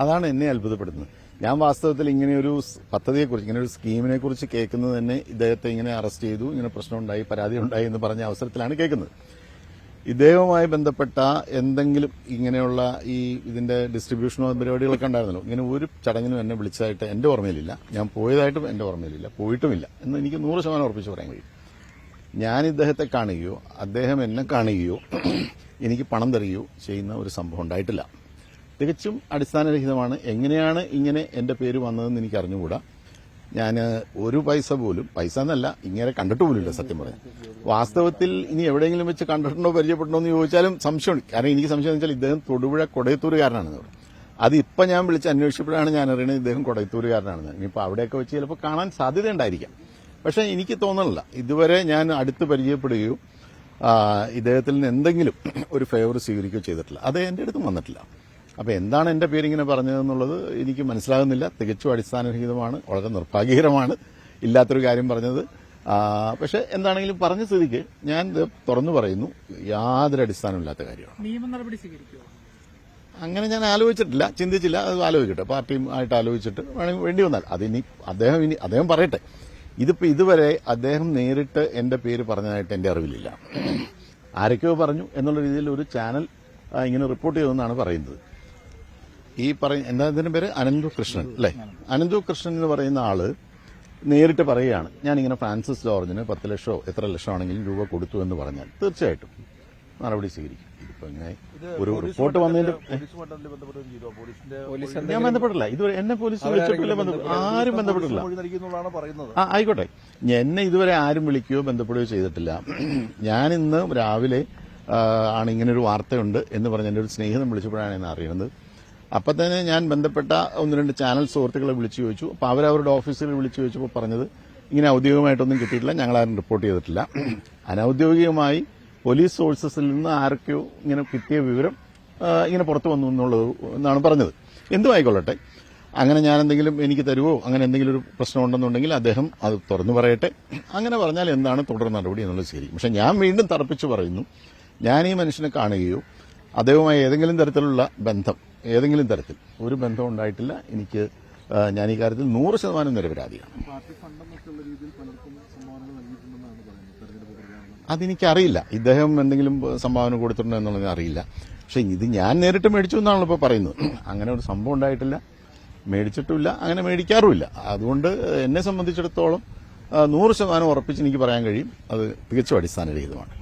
അതാണ് എന്നെ അത്ഭുതപ്പെടുന്നത് ഞാൻ വാസ്തവത്തിൽ ഇങ്ങനെയൊരു പദ്ധതിയെക്കുറിച്ച് ഇങ്ങനെ ഒരു സ്കീമിനെ കുറിച്ച് കേൾക്കുന്നത് തന്നെ ഇദ്ദേഹത്തെ ഇങ്ങനെ അറസ്റ്റ് ചെയ്തു ഇങ്ങനെ പ്രശ്നമുണ്ടായി പരാതി ഉണ്ടായി എന്ന് പറഞ്ഞ അവസരത്തിലാണ് കേൾക്കുന്നത്. ഇദ്ദേഹവുമായി ബന്ധപ്പെട്ട എന്തെങ്കിലും ഇങ്ങനെയുള്ള ഈ ഇതിന്റെ ഡിസ്ട്രിബ്യൂഷനോ പരിപാടികളൊക്കെ ഉണ്ടായിരുന്നല്ലോ. ഇങ്ങനെ ഒരു ചടങ്ങിനും എന്നെ വിളിച്ചതായിട്ട് എന്റെ ഓർമ്മയിലില്ല. ഞാൻ പോയതായിട്ടും എന്റെ ഓർമ്മയിലില്ല. പോയിട്ടുമില്ല. എന്ന് എനിക്ക് നൂറ് ശതമാനം ഉറപ്പിച്ച് പറയാൻ കഴിയും. ഞാൻ ഇദ്ദേഹത്തെ കാണുകയോ അദ്ദേഹം എന്നെ കാണുകയോ എനിക്ക് പണം തരികയോ ചെയ്യുന്ന ഒരു സംഭവം ഉണ്ടായിട്ടില്ല. തികച്ചും അടിസ്ഥാനരഹിതമാണ്. എങ്ങനെയാണ് ഇങ്ങനെ എന്റെ പേര് വന്നതെന്ന് എനിക്ക് അറിഞ്ഞുകൂടാ. ഞാൻ ഒരു പൈസ പോലും പൈസ എന്നല്ല ഇങ്ങനെ കണ്ടിട്ട് പോലുമില്ല സത്യം പറയാൻ വാസ്തവത്തിൽ ഇനി എവിടെയെങ്കിലും വെച്ച് കണ്ടിട്ടുണ്ടോ പരിചയപ്പെട്ടുണ്ടോ എന്ന് ചോദിച്ചാലും സംശയമുണ്ട്. കാരണം എനിക്ക് സംശയം വെച്ചാൽ ഇദ്ദേഹം തൊടുപുഴ കൊടയത്തൂരുകാരനാണെന്ന് പറയും അത് ഇപ്പം ഞാൻ വിളിച്ച് അന്വേഷിച്ചപ്പോഴാണ് ഞാൻ അറിയുന്നത് ഇദ്ദേഹം കൊടയത്തൂരുകാരനാണെന്ന്. ഇനിയിപ്പോൾ അവിടെയൊക്കെ വെച്ച് ചിലപ്പോൾ കാണാൻ സാധ്യതയുണ്ടായിരിക്കാം പക്ഷേ എനിക്ക് തോന്നണില്ല. ഇതുവരെ ഞാൻ അടുത്ത് പരിചയപ്പെടുകയോ ഇദ്ദേഹത്തിൽ നിന്ന് എന്തെങ്കിലും ഒരു ഫേവർ സ്വീകരിക്കുകയോ ചെയ്തിട്ടില്ല. അത് എന്റെ അടുത്തും വന്നിട്ടില്ല. അപ്പോൾ എന്താണ് എന്റെ പേരിങ്ങനെ പറഞ്ഞതെന്നുള്ളത് എനിക്ക് മനസ്സിലാകുന്നില്ല. തികച്ചും അടിസ്ഥാനരഹിതമാണ്. വളരെ നിർഭാഗ്യകരമാണ് ഇല്ലാത്തൊരു കാര്യം പറഞ്ഞത്. പക്ഷേ എന്താണെങ്കിലും പറഞ്ഞ സ്ഥിതിക്ക് ഞാൻ തുറന്നു പറയുന്നു. യാതൊരു അടിസ്ഥാനമില്ലാത്ത കാര്യമാണ്. നിയമ നടപടി സ്വീകരിക്കുമോ അങ്ങനെ ഞാൻ ആലോചിച്ചിട്ടില്ല. ചിന്തിച്ചില്ല. അത് ആലോചിക്കട്ടെ. പാർട്ടിയും ആയിട്ട് ആലോചിച്ചിട്ട് വേണമെങ്കിൽ വേണ്ടി വന്നാൽ. അതിനി അദ്ദേഹം ഇനി അദ്ദേഹം പറയട്ടെ. ഇതിപ്പോൾ ഇതുവരെ അദ്ദേഹം നേരിട്ട് എന്റെ പേര് പറഞ്ഞതായിട്ട് എന്റെ അറിവിലില്ല. ആരൊക്കെയോ പറഞ്ഞു എന്നുള്ള രീതിയിൽ ഒരു ചാനൽ ഇങ്ങനെ റിപ്പോർട്ട് ചെയ്തെന്നാണ് പറയുന്നത്. ഈ പറഞ്ഞ എന്താ ഇതിന്റെ പേര്? അനന്തു കൃഷ്ണൻ അല്ലേ? അനന്തു കൃഷ്ണൻ എന്ന് പറയുന്ന ആൾ നേരിട്ട് പറയുകയാണ് ഞാനിങ്ങനെ ഫ്രാൻസിസ് ജോർജിന് പത്ത് ലക്ഷമോ എത്ര ലക്ഷമാണെങ്കിലും രൂപ കൊടുത്തു എന്ന് പറഞ്ഞാൽ തീർച്ചയായിട്ടും നടപടി സ്വീകരിക്കും. ഇതിപ്പോ ഇങ്ങനെ ഒരു റിപ്പോർട്ട് വന്നതിന്റെ ഞാൻ ബന്ധപ്പെട്ടില്ല. ഇതുവരെ എന്നെ പോലീസ് വിളിച്ചിട്ടില്ല ആരും ബന്ധപ്പെട്ടില്ല ആയിക്കോട്ടെ. എന്നെ ഇതുവരെ ആരും വിളിക്കുകയോ ബന്ധപ്പെടുകയോ ചെയ്തിട്ടില്ല. ഞാൻ ഇന്ന് രാവിലെ ആണ് ഇങ്ങനെ ഒരു വാർത്തയുണ്ട് എന്ന് പറഞ്ഞ് എന്റെ ഒരു സ്നേഹിതം വിളിച്ചപ്പോഴാണ് എന്നെ അറിയുന്നത്. അപ്പം തന്നെ ഞാൻ ബന്ധപ്പെട്ട ഒന്ന് രണ്ട് ചാനൽ സുഹൃത്തുക്കളെ വിളിച്ചു ചോദിച്ചു. അപ്പോൾ അവരവരുടെ ഓഫീസിൽ വിളിച്ചു ചോദിച്ചപ്പോൾ പറഞ്ഞത് ഇങ്ങനെ ഔദ്യോഗികമായിട്ടൊന്നും കിട്ടിയിട്ടില്ല ഞങ്ങൾ ഞങ്ങളാരും റിപ്പോർട്ട് ചെയ്തിട്ടില്ല. അനൌദ്യോഗികമായി പോലീസ് സോഴ്സസിൽ നിന്ന് ആരൊക്കെയോ ഇങ്ങനെ കിട്ടിയ വിവരം ഇങ്ങനെ പുറത്തു വന്നു എന്നുള്ളത് എന്നാണ് പറഞ്ഞത്. എന്തും ആയിക്കൊള്ളട്ടെ അങ്ങനെ ഞാൻ എന്തെങ്കിലും എനിക്ക് തരുവോ? അങ്ങനെ എന്തെങ്കിലും ഒരു പ്രശ്നം ഉണ്ടെന്നുണ്ടെങ്കിൽ അദ്ദേഹം അത് തുറന്നു പറയട്ടെ. അങ്ങനെ പറഞ്ഞാൽ എന്താണ് തുടർ നടപടി എന്നുള്ളത് ശരി. പക്ഷെ ഞാൻ വീണ്ടും തറപ്പിച്ച് പറയുന്നു ഞാൻ ഈ മനുഷ്യനെ കാണുകയോ അദ്ദേഹവുമായി ഏതെങ്കിലും തരത്തിലുള്ള ബന്ധം ഏതെങ്കിലും തരത്തിൽ ഒരു ബന്ധം ഉണ്ടായിട്ടില്ല. എനിക്ക് ഞാൻ ഈ കാര്യത്തിൽ നൂറ് ശതമാനം നിരപരാധിയാണ്. അതെനിക്കറിയില്ല. ഇദ്ദേഹം എന്തെങ്കിലും സംഭാവന കൊടുത്തിട്ടുണ്ടോ എന്നുള്ളത് അറിയില്ല. പക്ഷെ ഇത് ഞാൻ നേരിട്ട് മേടിച്ചു എന്നാണല്ലോ ഇപ്പോൾ പറയുന്നത്. അങ്ങനെ ഒരു സംഭവം ഉണ്ടായിട്ടില്ല. മേടിച്ചിട്ടുമില്ല. അങ്ങനെ മേടിക്കാറുമില്ല. അതുകൊണ്ട് എന്നെ സംബന്ധിച്ചിടത്തോളം നൂറ് ശതമാനം ഉറപ്പിച്ച് എനിക്ക് പറയാൻ കഴിയും. അത് തികച്ചും അടിസ്ഥാനരഹിതമാണ്.